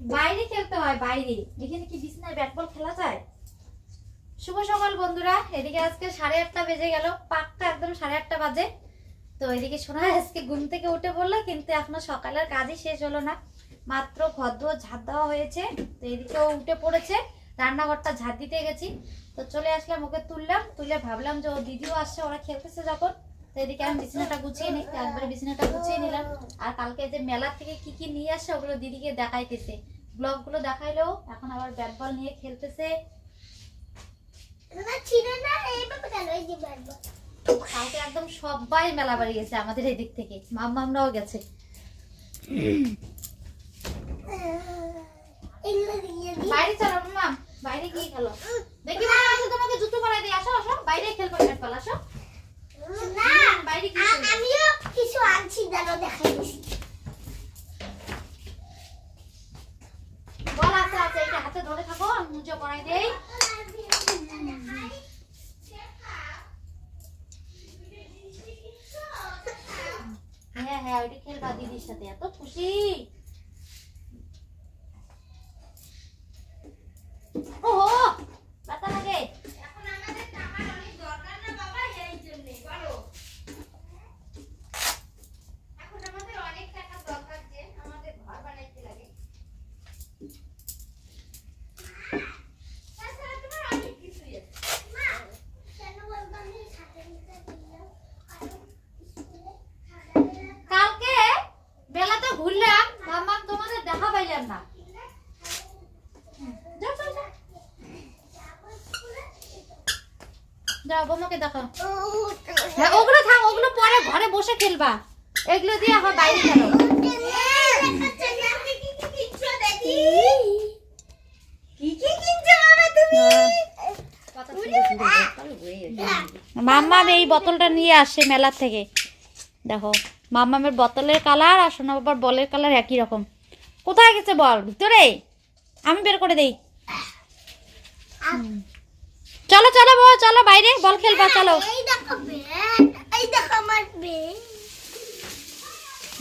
বাইরে খেলতে হয়, বাইরে। এখানে কি বিছনায় ব্যাট বল খেলা যায়? শুভ সকাল, বন্ধুরা। এদিকে আজকে সাড়ে আটটা বেজে গেল। পাকটা একদম সাড়ে আটটা বাজে। তো এদিকে শোনা আজকে ঘুম থেকে উঠে পড়ল, কিন্তু এখনও সকালের কাজই শেষ হলো না। মাত্র দুয়ার ঝাড় দেওয়া হয়েছে। তো এদিকেও উঠে পড়েছে। রান্নাঘরটা ঝাড় দিতে গেছি। তো চলে আসলাম, ওকে তুললাম। তুলে ভাবলাম যে ও দিদিও আসছে, ওরা খেলতেছে যখন। তো এদিকে আমি বিছানাটা গুছিয়ে নিই একবারে বিছানাটা গুছিয়ে নিলাম। আর কালকে যে মেলার থেকে কি কি নিয়ে আসছে ওগুলো দিদিকে দেখাইতেছে। ব্লগগুলো দেখাইলেও এখন আবার ব্যাট বল নিয়ে খেলতেছে। কালকে একদম সবাই মেলা বাড়ি গেছে আমাদের এদিক থেকে মাম্মামরাও গেছে। বাইরে চলো মাম বাইরে গিয়ে খেলো। দেখি আসো তোমাকে জুতো পরাই দিই। আসো আসো বাইরে খেলব ব্যাট বল আসো। আমিও কিছু আনছি দাঁড়ো দেখাই বল আছে আছে এটা হাতে ধরে থাকো আমি মুজো পরাই দেই হ্যাঁ হ্যাঁ ওইটা খেলবা দিদির সাথে এত খুশি ওহো ব্যথা লাগে এখন আমাদের অনেক টাকা দরকার যে আমাদের ঘর বানাইতে লাগে তাছাড়া তোমার অনেক কিছুই আছে মা কেন বলতো আমি সাথে নিতে দিলাম আর স্কুলে খাবারের কালকে বেলাতে ঘুরলাম ভাবলাম তোমাদের দেখা পাইলাম না হুম, যাও, যাও, যাও। বোমাকে দেখো হ্যাঁ ওগুলো থাক ওগুলো পরে ঘরে বসে খেলবা। এগুলো দিয়ে আবার বাইরে খেলো মাম্মাম এই বোতলটা নিয়ে আসে মেলার থেকে। দেখো মাম্মামের বোতলের কালার আর সোনা বাবার বলের কালার একই রকম। কোথায় গেছে বল? ভিতরে? আমি বের করে দেই। চলো চলো বউ চলো বাইরে বল খেলবা চলো। দেখো আমার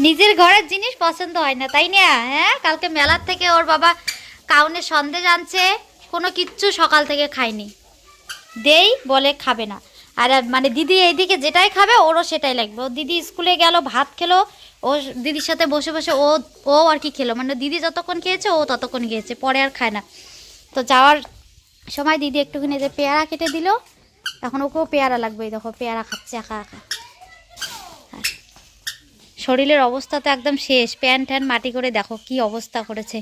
নিজের ঘরের জিনিস পছন্দ হয় না তাই না? হ্যাঁ কালকে মেলার থেকে ওর বাবা কাউনে সন্দেশ আনছে কোনো কিচ্ছু সকাল থেকে খায়নি। দেই বলে খাবে না। আর মানে দিদি এইদিকে যেটাই খাবে ওরও সেটাই লাগবে। ও দিদি স্কুলে গেল ভাত খেলো ও দিদির সাথে বসে বসে ও ও আর কি খেলো। মানে দিদি যতক্ষণ খেয়েছে ও ততক্ষণ খেয়েছে পরে আর খায় না। তো যাওয়ার সময় দিদি একটুখানি যে পেয়ারা কেটে দিল এখন ওকেও পেয়ারা লাগবে দেখো, পেয়ারা খাচ্ছে একা একা। শরীরের অবস্থা তো একদম শেষ। প্যান ট্যান মাটি করে দেখো কি অবস্থা করেছে।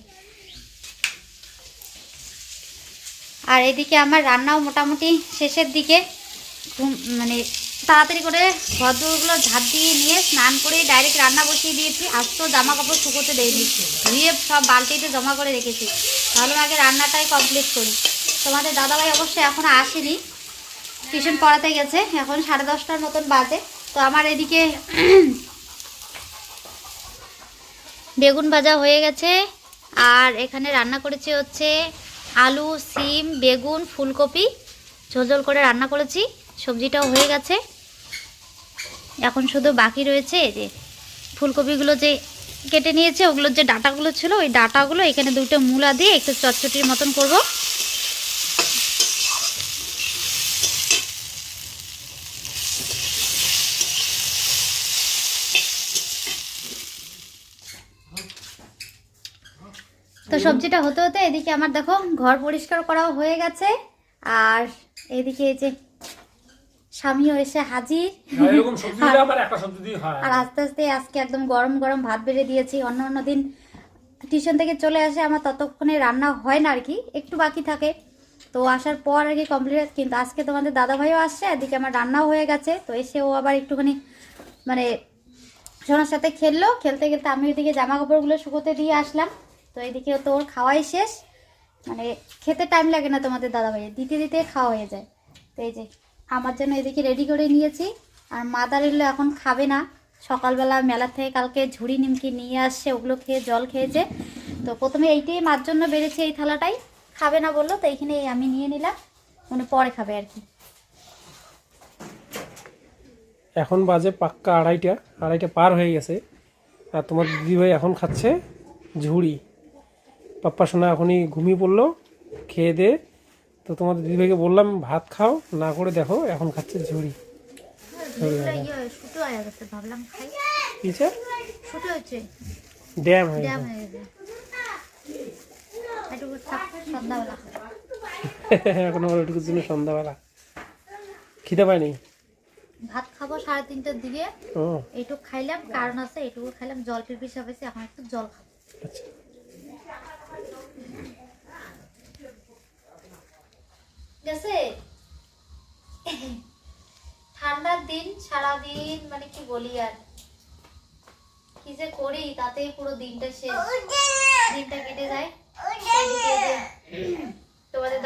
আর এদিকে আমার রান্নাও মোটামুটি শেষের দিকে। মানে তাড়াতাড়ি করে ঘরদুয়ারগুলো ঝাঁপ দিয়ে নিয়ে স্নান করে ডাইরেক্ট রান্না বসিয়ে দিয়েছি। আজ তো জামা কাপড় শুকোতে দেয়নি। ধুয়ে সব বালতিতে জমা করে রেখেছি। ভালো আগে রান্নাটাই কমপ্লিট করি। তোমাদের দাদাভাই অবশ্যই এখনও আসেনি। টিউশন পড়াতে গেছে, এখন সাড়ে দশটার মতন বাজে। তো আমার এদিকে বেগুন ভাজা হয়ে গেছে, আর এখানে রান্না করেছি হচ্ছে আলু, সিম, বেগুন, ফুলকপি। ঝোল ঝোল করে রান্না করেছি, সবজিটাও হয়ে গেছে। এখন শুধু বাকি রয়েছে যে ফুলকপিগুলো যে কেটে নিয়েছে, ওগুলোর যে ডাটাগুলো ছিল, ওই ডাটাগুলো এখানে দুটো মূলা দিয়ে একটু চটচটির মতন করব। তো সবজিটা হতে হতে এদিকে আমার দেখো ঘর পরিষ্কার করাও হয়ে গেছে। আর এদিকে এই যে স্বামীও এসে হাজির। আর আস্তে আস্তে আজকে একদম গরম গরম ভাত বেড়ে দিয়েছি। অন্য অন্য দিন টিউশন থেকে চলে আসে আমার ততক্ষণে রান্না হয় না আর কি একটু বাকি থাকে। তো আসার পর আর কি কমপ্লিট কিন্তু আজকে তোমাদের দাদা ভাইও আসছে এদিকে আমার রান্নাও হয়ে গেছে। তো এসে ও আবার একটুখানি মানে সোনার সাথে খেললো। খেলতে খেলতে আমি ওইদিকে জামা কাপড়গুলো শুকোতে দিয়ে আসলাম। তো এইদিকে তো ওর খাওয়াই শেষ। মানে খেতে টাইম লাগে না তোমাদের দাদা ভাইয়ের দিতে দিতে খাওয়া হয়ে যায়। তো এই যে, আমার জন্য এদিকে রেডি করে নিয়েছি। আর মাদার এগুলো এখন খাবে না। সকালবেলা মেলা থেকে কালকে ঝুড়ি, নিমকি নিয়ে আসছে, ওগুলো খেয়ে জল খেয়েছে। তো প্রথমে এইটাই মার জন্য বেড়েছে এই থালাটাই। খাবে না বলল, তো এইখানে আমি নিয়ে নিলাম। মানে পরে খাবে আর কি। এখন বাজে পাক্কা আড়াইটা। আড়াইটা পার হয়ে গেছে। আর তোমার দিদিভাই এখন খাচ্ছে ঝুড়ি। পাপ্পা সোনা এখনই ঘুমিয়ে পড়ল খেয়ে দে। তো তোমাদের দিদিভাইকে বললাম ভাত খাও না করে দেখো এখন খাচ্ছে ঝুড়ি। ইয়ে ড্যাম হয়ে এখন আমার ওইটুকুর জন্য সন্ধ্যাবেলা। খিদে পায়নি? ভাত খাব সাড়ে তিনটার দিকে। ও। এইটুকু খাইলাম কারণ আছে এইটুকু খাইলাম জল পিপিসা হয়েছে এখন একটু জল খাব। আচ্ছা। গেছে? ঠান্ডার দিন সারা দিন মানে কি বলি আর? কি যে করি তাতেই পুরো দিনটা শেষ। দিনটা কেটে যায়। তোমাদের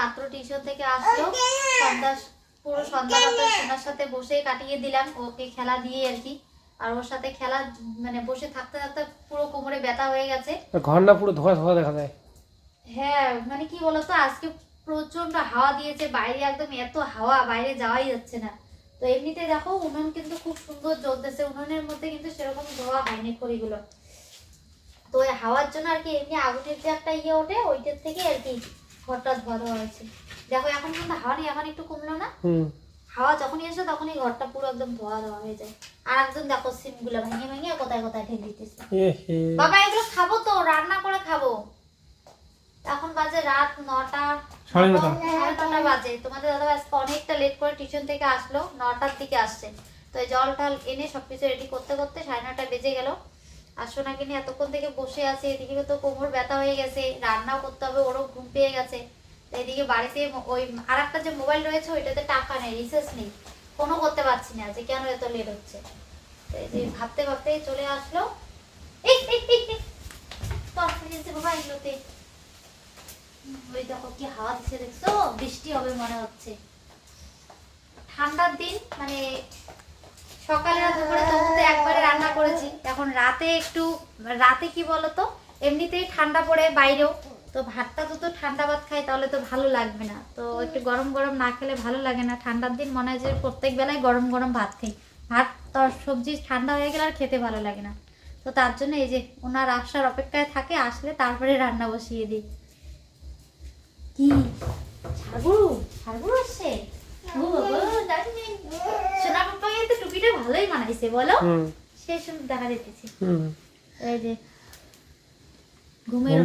মাত্র টিউশন থেকে আসলো। সন্ধ্যা পুরো সন্ধ্যাটা সোনার সাথে বসে কাটিয়ে দিলাম ওকে খেলা দিয়ে আর কি। আর ওর সাথে খেলা মানে বসে থাকতে থাকতে পুরো কোমরে ব্যথা হয়ে গেছে। ঘরটা পুরো ধোয়া ধোয়া দেখা যায়। হ্যাঁ মানে কি বলতো আজকে প্রচণ্ড হাওয়া দিয়েছে বাইরে একদম এত হাওয়া বাইরে যাওয়াই যাচ্ছে না। তো এমনিতে দেখো উনুন কিন্তু খুব সুন্দর জ্বলতেছে উনুনের মধ্যে কিন্তু সেরকম ধোয়া হয়নি খড়িগুলো। তো ওই হাওয়ার জন্য আর কি এমনি আগুনের যে একটা ইয়ে ওঠে ওইটার থেকে আর কি ঘরটা ধোয়া ধোয়া হয়েছে। দেখো এখন কিন্তু হাওয়া নেই এখন একটু কমলো না। হাওয়া যখনই আসে তখনই ঘরটা পুরো একদম ধোয়া ধোয়া হয়ে যায়। আর একজন দেখো সিমগুলো ভেঙে ভেঙে কোথায় কোথায় ঢেলে দিতেছে। বাবা এগুলো খাব তো রান্না করে খাব। এখন বাজে রাত নটা সাড়ে নটা। নটা বাজে তোমাদের দাদা আজকে অনেকটা লেট করে টিউশন থেকে আসলো নটার দিকে আসছে তো জল টল এনে সবকিছু রেডি করতে করতে সাড়ে নটা বেজে গেল আর সোনাকে নিয়ে এতক্ষণ থেকে বসে আছে এদিকে তো কোমর ব্যথা হয়ে গেছে রান্নাও করতে হবে ওরও ঘুম পেয়ে গেছে এদিকে বাড়িতে ওই আর একটা যে মোবাইল রয়েছে ওইটাতে টাকা নেই রিচার্জ নেই কোনো করতে পারছি না যে কেন এত লেট হচ্ছে তো এই যে ভাবতে ভাবতে চলে আসলো এই এই এই এই বাবা এগুলোতে ওই দেখো কি হাওয়া দিচ্ছে, দেখছ? বৃষ্টি হবে মনে হচ্ছে। ঠান্ডার দিন মানে সকালে দুপুরে তবুতে একবারে রান্না করেছি। এখন রাতে একটু, রাতে কি বলতো? এমনিতেই ঠান্ডা পড়ে বাইরেও। তো ভাতটা তো ঠান্ডা ভাত খাই, তাহলে তো ভালো লাগবে না। তো একটু গরম গরম না খেলে ভালো লাগে না। ঠান্ডার দিন মনে হয় যে প্রত্যেক বেলায় গরম গরম ভাত খাই। ভাত তো সবজি ঠান্ডা হয়ে গেলে আর খেতে ভালো লাগে না। তো তার জন্য এই যে ওনার আসার অপেক্ষায় থাকে, আসলে তারপরে রান্না বসিয়ে দিই। কি? ছাড়গুরু ছাড়গুরু আসছে? ও বাবা, দারুণ। সোনা পাপা কিন্তু টুপিটা ভালোই মানাইছে বলো? সেই সুন্দর দেখা যেতেছে এই যে ঘুমের।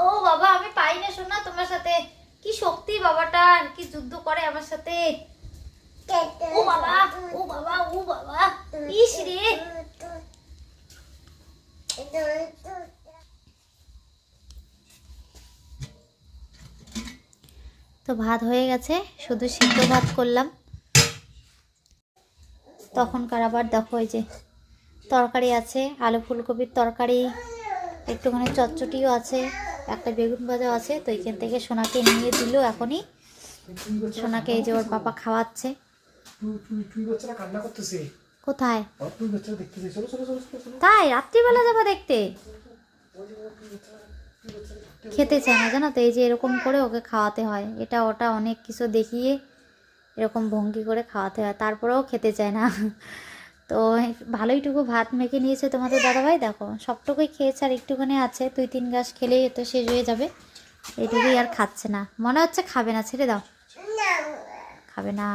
ও বাবা আমি পাই না শোনা তোমার সাথে। কি শক্তি বাবাটার কি যুদ্ধ করে আমার সাথে। তো ভাত হয়ে গেছে, শুধু সিদ্ধ ভাত করলাম। তখনকার আবার দেখো এই যে তরকারি আছে, আলু ফুলকপির তরকারি, একটুখানি চচ্চটিও আছে, একটা বেগুন ভাজাও আছে, তো এখান থেকে সোনাকে নিয়ে দিল এখনই। সোনাকে এই যে ওর পাপা খাওয়াচ্ছে। বাচ্চারা কান্না করতেছে। কোথায়? বাচ্চারা দেখতেছে। চলো চলো চলো চলো চলো। তাই? রাত্রিবেলা যাব দেখতে? খেতে চায় না জানো তো? এই যে এরকম করে ওকে খাওয়াতে হয়। এটা ওটা অনেক কিছু দেখিয়ে এরকম ভঙ্গি করে খাওয়াতে হয়। তারপরেও খেতে চায় না। তো ভালোইটুকু ভাত মেখে নিয়েছে তোমাদের দাদাভাই। দেখো সবটুকুই খেয়েছে আর একটুখানি আছে। দুই তিন গাছ খেলেই তো শেষ হয়ে যাবে। এটুকুই আর খাচ্ছে না। মনে হচ্ছে খাবে না। ছেড়ে দাও। খাবে না।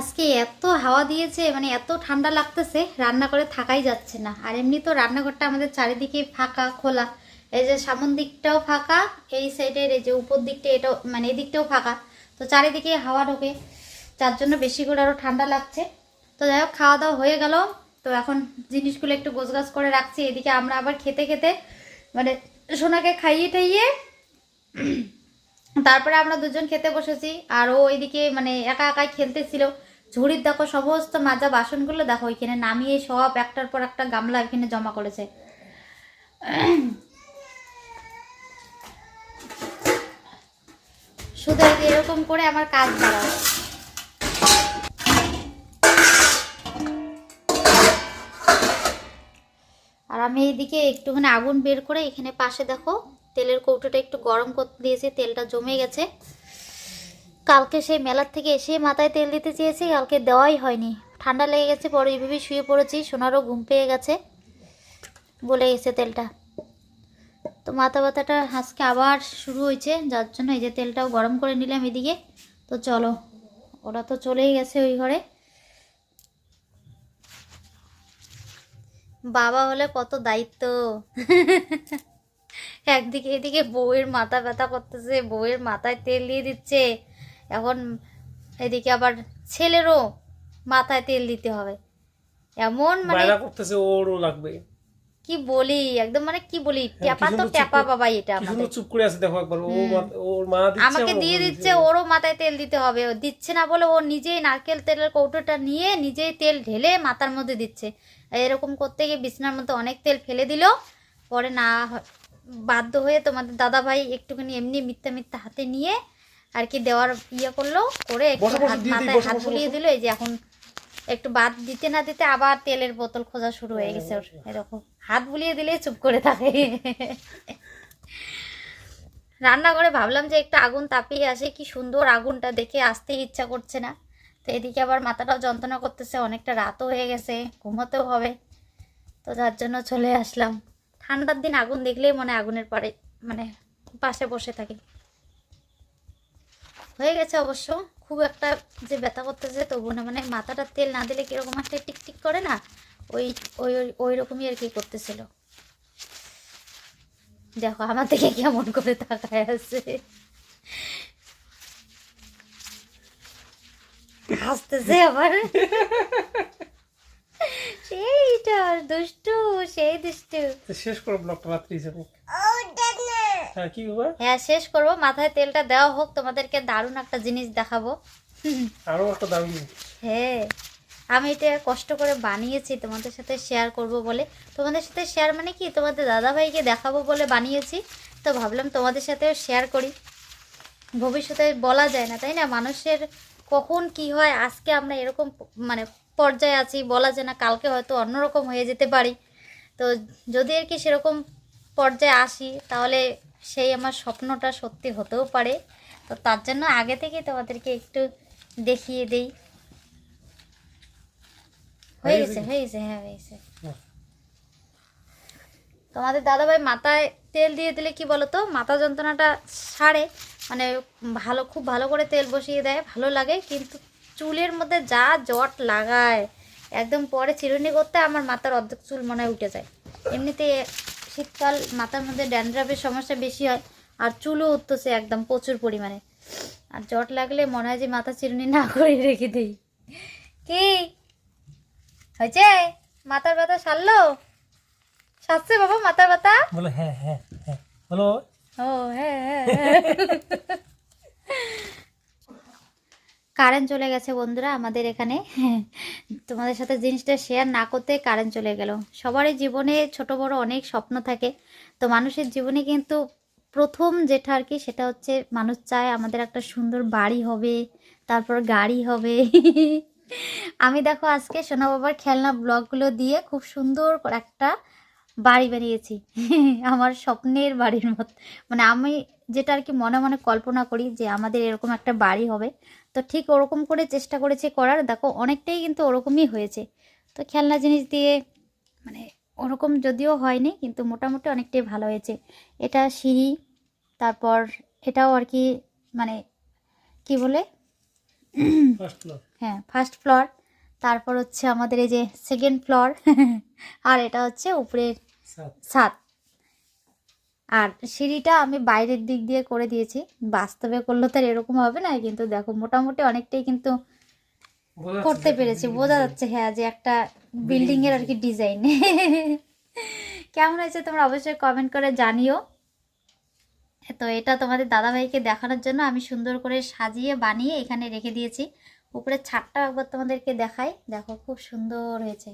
আজকে এত হাওয়া দিয়েছে মানে এত ঠান্ডা লাগতেছে, রান্না করে থাকাই যাচ্ছে না। আর এমনি তো রান্নাঘরটা আমাদের চারিদিকে ফাঁকা, খোলা। এই যে সামন দিকটাও ফাঁকা, এই সাইডের এই যে উপর দিকটা এটাও মানে এই দিকটাও ফাঁকা। তো চারিদিকে হাওয়া ঢোকে, যার জন্য বেশি করে আরও ঠান্ডা লাগছে। তো যাই হোক, খাওয়া দাওয়া হয়ে গেল। তো এখন জিনিসগুলো একটু গোছগাছ করে রাখছি। এদিকে আমরা আবার খেতে খেতে মানে সোনাকে খাইয়ে টাইয়ে তারপরে আমরা দুজন খেতে বসেছি। আর ও ওইদিকে মানে একা একাই খেলতেছিল। ঝুড়ির দেখো, সমস্ত মাজা বাসনগুলো দেখো ওইখানে নামিয়ে সব একটার পর একটা গামলা এখানে জমা করেছে। শুধু এরকম করে আমার কাজ বাড়াও আর আমি এইদিকে একটুখানি আগুন বের করে এখানে পাশে দেখো, তেলের কৌটোটা একটু গরম করতে দিয়েছি, তেলটা জমে গেছে। কালকে সেই মেলার থেকে এসে মাথায় তেল দিতে চেয়েছি, কালকে দেওয়াই হয়নি। ঠান্ডা লেগে গেছে, পরে এইভাবে শুয়ে পড়েছি, সোনারও ঘুম পেয়ে গেছে বলে গেছে তেলটা। তো মাথা ব্যথাটা আজকে আবার শুরু হয়েছে, যার জন্য এই যে তেলটাও গরম করে নিলাম এদিকে। তো চলো, ওরা তো চলেই গেছে ওই ঘরে। বাবা হলে কত দায়িত্ব। একদিকে এদিকে বউয়ের মাথা ব্যথা করতেছে, বউয়ের মাথায় তেল দিয়ে দিচ্ছে। এখন এদিকে আবার ছেলেরও মাথায় তেল দিতে হবে। এমন মানে করতেছে ওরও লাগবে। কি বলি? একদম মানে কি বলি? হ্যাঁ, ট্যাপা তো ট্যাপা বাবা এটা আমাদের। চুপ করে আছে দেখো একবার ও ওর মা দিচ্ছে আমাকে দিয়ে দিচ্ছে ওরও মাথায় তেল দিতে হবে। ও দিচ্ছে না বলে ও নিজেই নারকেল তেলের কৌটোটা নিয়ে নিজেই তেল ঢেলে মাথার মধ্যে দিচ্ছে। এরকম করতে গিয়ে বিছনার মধ্যে অনেক তেল ফেলে দিল। পরে না বাধ্য হয়ে তোমাদের দাদা ভাই একটুখানি এমনি মিথ্যা মিথ্যা হাতে নিয়ে আর কি দেওয়ার ইয়ে করল করে একটু মাথায় হাত বুলিয়ে। দিল এই যে এখন একটু বাদ দিতে না দিতে আবার তেলের বোতল খোঁজা শুরু হয়ে গেছে ওর। এরকম। হাত বুলিয়ে দিলেই চুপ করে থাকে। রান্নাঘরে ভাবলাম যে একটু আগুন তাপিয়ে আসে কি সুন্দর আগুনটা দেখে আসতে ইচ্ছা করছে না। তো এদিকে আবার মাথাটাও যন্ত্রণা করতেছে অনেকটা রাতও হয়ে গেছে ঘুমোতেও হবে। তো যার জন্য চলে আসলাম। ঠান্ডার দিন আগুন দেখলেই মনে হয় আগুনের পাড়ে মানে পাশে বসে থাকি। হয়ে গেছে অবশ্য। খুব একটা যে ব্যথা করতেছে তবু না। মানে মাথাটা তেল না দিলে কীরকম একটা টিকটিক করে না ওই ওই ওই- রকমই আর কি করতেছিল। দেখো আমার থেকে কেমন করে তাকায় আছে। হাসতেছে আবার। সেইটা দুষ্টু সেই দুষ্টু। শেষ করো ব্লগটা রাত্রি হিসেবে। হ্যাঁ কি হ্যাঁ শেষ করব। মাথায় তেলটা দেওয়া হোক তোমাদেরকে দারুণ একটা জিনিস দেখাবো। আরও একটা দারুণ হ্যাঁ আমি এটা কষ্ট করে বানিয়েছি তোমাদের সাথে শেয়ার করব বলে। তোমাদের সাথে শেয়ার মানে কি? তোমাদের দাদাভাইকে দেখাবো বলে বানিয়েছি। তো ভাবলাম তোমাদের সাথেও শেয়ার করি। ভবিষ্যতে বলা যায় না তাই না? মানুষের কখন কি হয় আজকে আমরা এরকম মানে পর্যায়ে আছি বলা যায় না কালকে হয়তো অন্যরকম হয়ে যেতে পারি। তো যদি আর কি সেরকম পর্যায়ে আসি তাহলে সেই আমার স্বপ্নটা সত্যি হতেও পারে। তো তার জন্য আগে থেকেই তোমাদেরকে একটু দেখিয়ে দেই। হয়ে গেছে গেছে? হয়ে গেছে হ্যাঁ হয়ে গেছে। তোমাদের দাদাভাই মাথায় তেল দিয়ে দিলে কি বলো তো মাথা যন্ত্রণাটা সারে মানে ভালো খুব ভালো করে তেল বসিয়ে দেয় ভালো লাগে কিন্তু চুলের মধ্যে যা জট লাগায় একদম পরে চিরুনি করতে আমার মাথার অর্ধেক চুল মনে হয় উঠে যায়। এমনিতে শীতকাল মাথার মধ্যে ড্যান্ড্রাফের সমস্যা বেশি হয় আর চুলও উঠতেছে একদম প্রচুর পরিমাণে। আর জট লাগলে মনে হয় যে মাথা চিরুনি না করে রেখে দিই। কি? হয়েছে? মাথার ব্যথা সারলো? সারছে বাবা মাথার ব্যথা? বলো হ্যাঁ হ্যাঁ হ্যাঁ। বলো। ও হ্যাঁ হ্যাঁ। কারেন্ট চলে গেছে বন্ধুরা, আমাদের এখানে। তোমাদের সাথে জিনিসটা শেয়ার না করতে কারেন্ট চলে গেল। সবারই জীবনে ছোট বড় অনেক স্বপ্ন থাকে। তো মানুষের জীবনে কিন্তু প্রথম যেটা আর কি, সেটা হচ্ছে মানুষ চায় আমাদের একটা সুন্দর বাড়ি হবে, তারপর গাড়ি হবে। আমি দেখো আজকে সোনা বাবার খেলনা ব্লগগুলো দিয়ে খুব সুন্দর একটা বাড়ি বানিয়েছি। আমার স্বপ্নের বাড়ির মতো মানে আমি যেটা আর কি মনে মনে কল্পনা করি যে আমাদের এরকম একটা বাড়ি হবে। তো ঠিক ওরকম করে চেষ্টা করেছি করার। দেখো অনেকটাই কিন্তু ওরকমই হয়েছে। তো খেলনা জিনিস দিয়ে মানে ওরকম যদিও হয়নি কিন্তু মোটামুটি অনেকটাই ভালো হয়েছে। এটা সিঁড়ি তারপর এটাও আর কি মানে কি বলে? হ্যাঁ ফার্স্ট ফ্লোর তারপর হচ্ছে আমাদের এই যে সেকেন্ড ফ্লোর আর এটা হচ্ছে উপরের সাত ছাদ। আর সিঁড়িটা আমি বাইরের দিক দিয়ে করে দিয়েছি। বাস্তবে করলে তো এরকম হবে না কিন্তু দেখো মোটামুটি অনেকটাই কিন্তু করতে পেরেছি। বোঝা যাচ্ছে হ্যাঁ যে একটা বিল্ডিং এর আর কি ডিজাইন কেমন হয়েছে তোমরা অবশ্যই কমেন্ট করে জানিও। তো এটা তোমাদের দাদাভাইকে দেখানোর জন্য আমি সুন্দর করে সাজিয়ে বানিয়ে এখানে রেখে দিয়েছি। উপরে ছাদটাও একবার তোমাদেরকে দেখাই। দেখো খুব সুন্দর হয়েছে।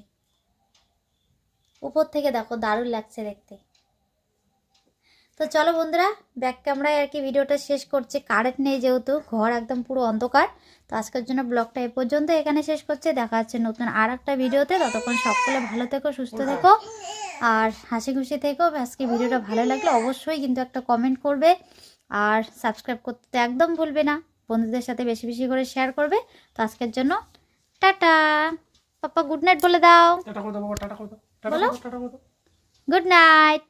উপর থেকে দেখো দারুণ লাগছে দেখতে। তো চলো বন্ধুরা ব্যাক ক্যামেরায় আর কি ভিডিওটা শেষ করছে। কারেন্ট নেই যেহেতু ঘর একদম পুরো অন্ধকার। তো আজকের জন্য ব্লগটা এ পর্যন্ত এখানে শেষ করছে। দেখা যাচ্ছে নতুন আর একটা ভিডিওতে ততক্ষণ সকলে ভালো থেকো সুস্থ থেকো। আর হাসি খুশি থেকো। আজকে ভিডিওটা ভালো লাগলে অবশ্যই কিন্তু একটা কমেন্ট করবে। আর সাবস্ক্রাইব করতে একদম ভুলবে না। বন্ধুদের সাথে বেশি বেশি করে শেয়ার করবে। তো আজকের জন্য টাটা। পাপা গুড নাইট বলে দাও। বলো। Good night